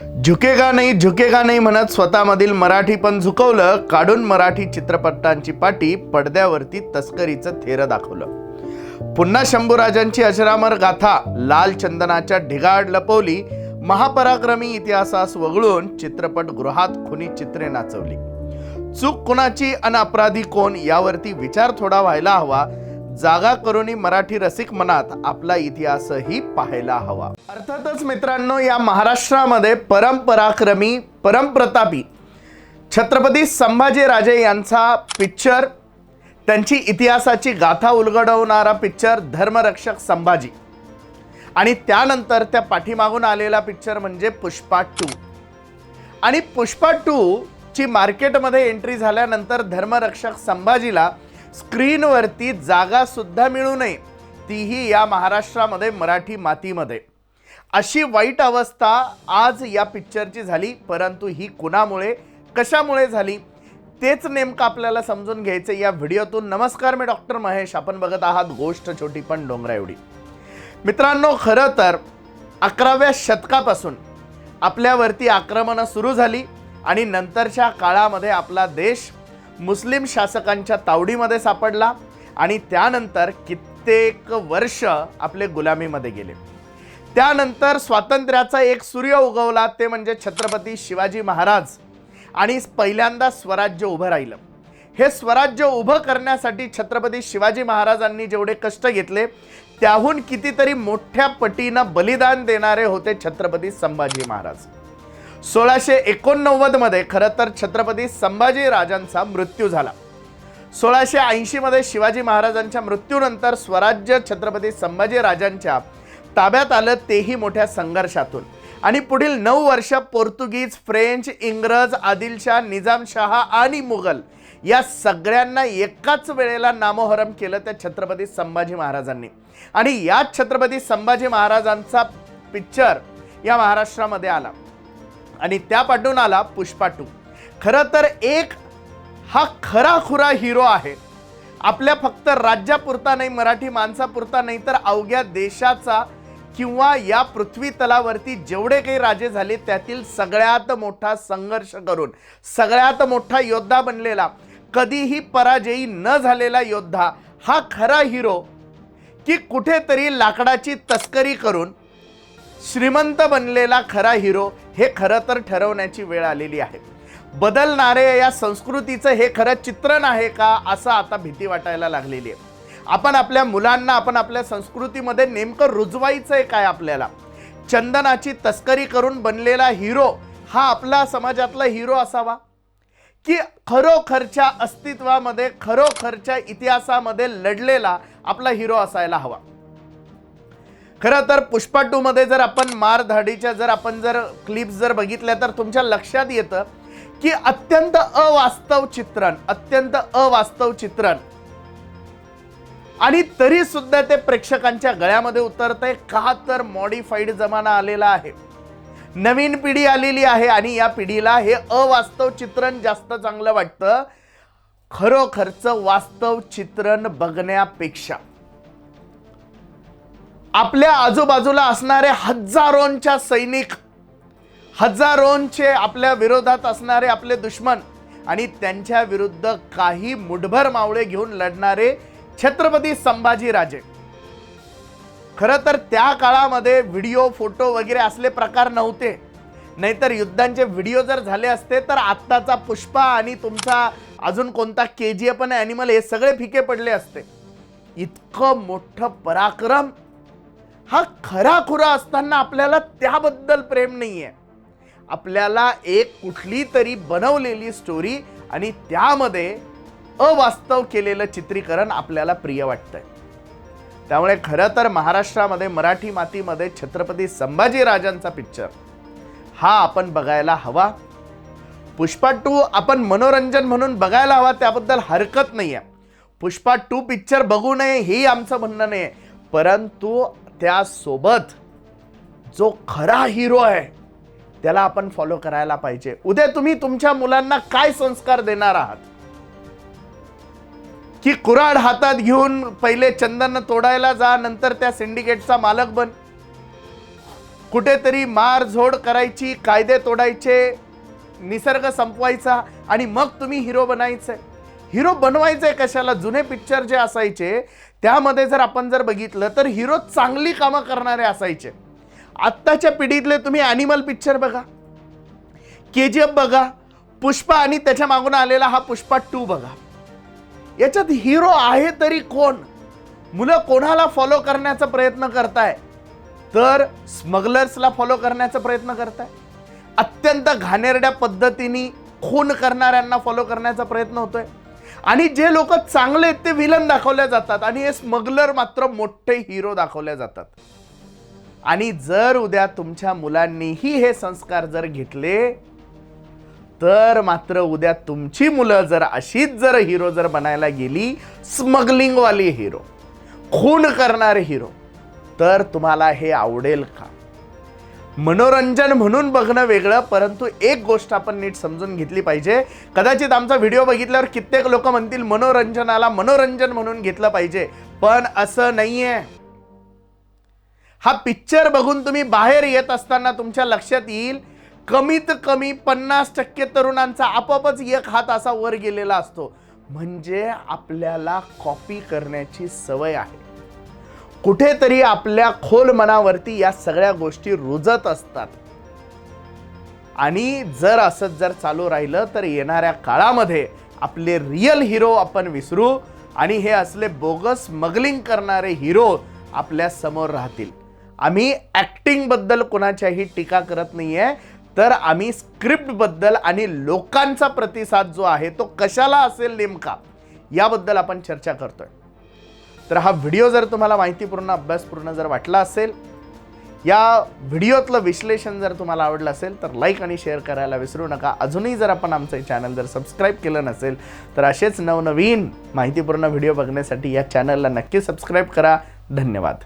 झुकेगा नाही झुकेगा नाही म्हणत स्वतःमधील मराठी पण झुकवलं. काढून मराठी चित्रपटांची पाटी पडद्यावरती तस्करीचं थेरं दाखवलं. पुन्हा शंभूराजांची अजरामर गाथा लाल चंदनाच्या ढिगाड लपवली. महापराक्रमी इतिहासास वगळून चित्रपटगृहात खुनी चित्रे नाचवली. चूक कुणाची अन अपराधी कोण यावरती विचार थोडा व्हायला हवा. जागा करूनही मराठी रसिक मनात आपला इतिहासही पाहायला हवा. अर्थातच मित्रांनो या महाराष्ट्रामध्ये परंपराक्रमी परमप्रतापी छत्रपती संभाजीराजे यांचा पिक्चर त्यांची इतिहासाची गाथा उलगडवणारा पिक्चर धर्मरक्षक संभाजी. आणि त्यानंतर त्या पाठीमागून आलेला पिक्चर म्हणजे पुष्पा टू. आणि पुष्पा टू ची मार्केटमध्ये एंट्री झाल्यानंतर धर्मरक्षक संभाजीला स्क्रीनवरती जागासुद्धा मिळू नये. तीही या महाराष्ट्रामध्ये मराठी मातीमध्ये. अशी वाईट अवस्था आज या पिक्चरची झाली परंतु ही कुणामुळे कशामुळे झाली? तेच नेमकं आपल्याला समजून घ्यायचं या व्हिडिओतून. नमस्कार मी डॉक्टर महेश. आपण बघत आहात गोष्ट छोटी पण डोंगरा एवढी. मित्रांनो खरं तर अकराव्या शतकापासून आपल्यावरती आक्रमणं सुरू झाली आणि नंतरच्या काळामध्ये आपला देश मुस्लिम शासकांच्या तावडीमध्ये सापडला आणि त्यानंतर कित्येक वर्ष आपले गुलामीमध्ये गेले. त्यानंतर स्वातंत्र्याचा एक सूर्य उगवला ते म्हणजे छत्रपती शिवाजी महाराज. आणि पहिल्यांदा स्वराज्य उभं राहिलं. हे स्वराज्य उभं करण्यासाठी छत्रपती शिवाजी महाराजांनी जेवढे कष्ट घेतले त्याहून कितीतरी मोठ्या पटीनं बलिदान देणारे होते छत्रपती संभाजी महाराज. सोळाशे एकोणनव्वदमध्ये खरं तर छत्रपती संभाजी राजांचा मृत्यू झाला. सोळाशे ऐंशीमध्ये शिवाजी महाराजांच्या मृत्यूनंतर स्वराज्य छत्रपती संभाजी राजांच्या ताब्यात आलं तेही मोठ्या संघर्षातून. आणि पुढील नऊ वर्ष पोर्तुगीज फ्रेंच इंग्रज आदिलशाह निजामशाह आणि मुघल या सगळ्यांना एकाच वेळेला नामोहरम केलं त्या छत्रपती संभाजी महाराजांनी. आणि याच छत्रपती संभाजी महाराजांचा पिक्चर या महाराष्ट्रामध्ये आला. आणि त्या पाठून आला पुष्पा टू. खरं तर एक हा खरा खुरा हिरो आहे. आपल्या फक्त राज्यापुरता नाही मराठी माणसापुरता नाही तर अवघ्या देशाचा किंवा या पृथ्वी तलावरती जेवढे काही राजे झाले त्यातील सगळ्यात मोठा संघर्ष करून सगळ्यात मोठा योद्धा बनलेला कधीही पराजयी न झालेला योद्धा हा खरा हिरो की कुठेतरी लाकडाची तस्करी करून श्रीमंत बनलेला खरा हिरो हे खरं तर ठरवण्याची वेळ आलेली आहे. बदलणारे या संस्कृतीचं हे खरं चित्रण आहे का असं आता भीती वाटायला लागलेली आहे. आपण आपल्या मुलांना आपण आपल्या संस्कृतीमध्ये नेमकं रुजवायचं आहे काय आपल्याला? चंदनाची तस्करी करून बनलेला हिरो हा आपला समाजातला हिरो असावा? की खरोखरच्या अस्तित्वामध्ये खरोखरच्या इतिहासामध्ये लढलेला आपला हिरो असायला हवा? खरं तर पुष्पा टूमध्ये जर आपण मारधाडीच्या जर आपण जर क्लिप्स जर बघितल्या तर तुमच्या लक्षात येतं की अत्यंत अवास्तव चित्रण अत्यंत अवास्तव चित्रण. आणि तरी सुद्धा ते प्रेक्षकांच्या गळ्यामध्ये उतरतंय. आहे का तर मॉडिफाईड जमाना आलेला आहे. नवीन पिढी आलेली आहे आणि या पिढीला हे अवास्तव चित्रण जास्त चांगलं वाटतं. खरोखरचं वास्तव चित्रण बघण्यापेक्षा. आपल्या आजूबाजूला असणारे हजारोंच्या सैनिक हजारोंचे आपल्या विरोधात असणारे आपले दुश्मन आणि त्यांच्या विरुद्ध काही मुठभर मावळे घेऊन लढणारे छत्रपती संभाजीराजे. खरं तर त्या काळामध्ये व्हिडिओ फोटो वगैरे असले प्रकार नव्हते. नाहीतर युद्धांचे व्हिडिओ जर झाले असते तर आत्ताचा पुष्पा आणि तुमचा अजून कोणता के जी एफ आणि ॲनिमल हे सगळे फिके पडले असते. इतकं मोठं पराक्रम हा खरा खुरा असताना आपल्याला त्याबद्दल प्रेम नाही आहे आपल्याला एक कुठली तरी बनवलेली स्टोरी आणि त्यामध्ये अवास्तव केलेलं चित्रीकरण आपल्याला प्रिय वाटतंय. त्यामुळे खरं तर महाराष्ट्रामध्ये मराठी मातीमध्ये छत्रपती संभाजीराजांचा पिक्चर हा आपण बघायला हवा. पुष्पा टू आपण मनोरंजन म्हणून बघायला हवा त्याबद्दल हरकत नाही आहे पुष्पा टू पिक्चर बघू नये हेही आमचं म्हणणं नाही आहे परंतु त्यासोबत जो खरा हिरो आहे त्याला आपण फॉलो करायला पाहिजे. उद्या तुम्ही तुमच्या मुलांना काय संस्कार देणार आहात? की कुऱ्हाड हातात घेऊन पहिले चंदन तोडायला जा नंतर त्या सिंडिकेटचा मालक बन. कुठेतरी मारझोड करायची कायदे तोडायचे निसर्ग संपवायचा आणि मग तुम्ही हिरो बनायचंय. हिरो बनवायचंय कशाला? जुने पिक्चर जे असायचे त्यामध्ये जर आपण जर बघितलं तर हिरो चांगली कामं करणारे असायचे. आत्ताच्या पिढीतले तुम्ही ॲनिमल पिक्चर बघा. के जी एफ बघा. पुष्पा आणि त्याच्या मागून आलेला हा पुष्पा टू बघा. याच्यात हिरो आहे तरी कोण? मुलं कोणाला फॉलो करण्याचा प्रयत्न करताय? तर स्मगलर्सला फॉलो करण्याचा प्रयत्न करताय. अत्यंत घाणेरड्या पद्धतीने खून करणाऱ्यांना फॉलो करण्याचा प्रयत्न होतोय. आणि जे लोक चांगले आहेत ते विलन दाखवल्या जातात. आणि हे स्मगलर मात्र मोठे हिरो दाखवल्या जातात. आणि जर उद्या तुमच्या मुलांनीही हे संस्कार जर घेतले तर मात्र उद्या तुमची मुलं जर अशीच जर हिरो जर बनायला गेली स्मगलिंगवाली हिरो खून करणारे हिरो तर तुम्हाला हे आवडेल का? मनोरंजन म्हणून बघणं वेगळं परंतु एक गोष्ट आपण नीट समजून घेतली पाहिजे. कदाचित आमचा व्हिडिओ बघितल्यावर कित्येक लोक म्हणतील मनोरंजनाला मनोरंजन म्हणून घेतलं पाहिजे. पण असं नाहीये. हा पिक्चर बघून तुम्ही बाहेर येत असताना तुमच्या लक्षात येईल कमीत कमी पन्नास टक्के तरुणांचा आपोआपच एक हात असा वर गेलेला असतो. म्हणजे आपल्याला कॉपी करण्याची सवय आहे. कुठेतरी आपल्या खोल मनावरती या सगळ्या गोष्टी रुजत असतात. आणि जर असंच जर चालू राहिलं तर येणाऱ्या काळामध्ये आपले रिअल हिरो आपण विसरू आणि हे असले बोगस स्मगलिंग करणारे हिरो आपल्यासमोर राहतील. आम्ही ॲक्टिंगबद्दल कोणाच्याही टीका करत नाही आहे तर आम्ही स्क्रिप्टबद्दल आणि लोकांचा प्रतिसाद जो आहे तो कशाला असेल नेमका? याबद्दल आपण चर्चा करतोय. तर हा व्हिडिओ जर तुम्हाला माहितीपूर्ण अभ्यासपूर्ण जर वाटला असेल या व्हिडिओतलं विश्लेषण जर तुम्हाला आवडलं असेल तर लाईक आणि शेअर करायला विसरू नका. अजूनही जर आपण आमचं चॅनल जर सबस्क्राईब केलं नसेल तर असेच नवनवीन माहितीपूर्ण व्हिडिओ बघण्यासाठी या चॅनलला नक्की सबस्क्राईब करा. धन्यवाद.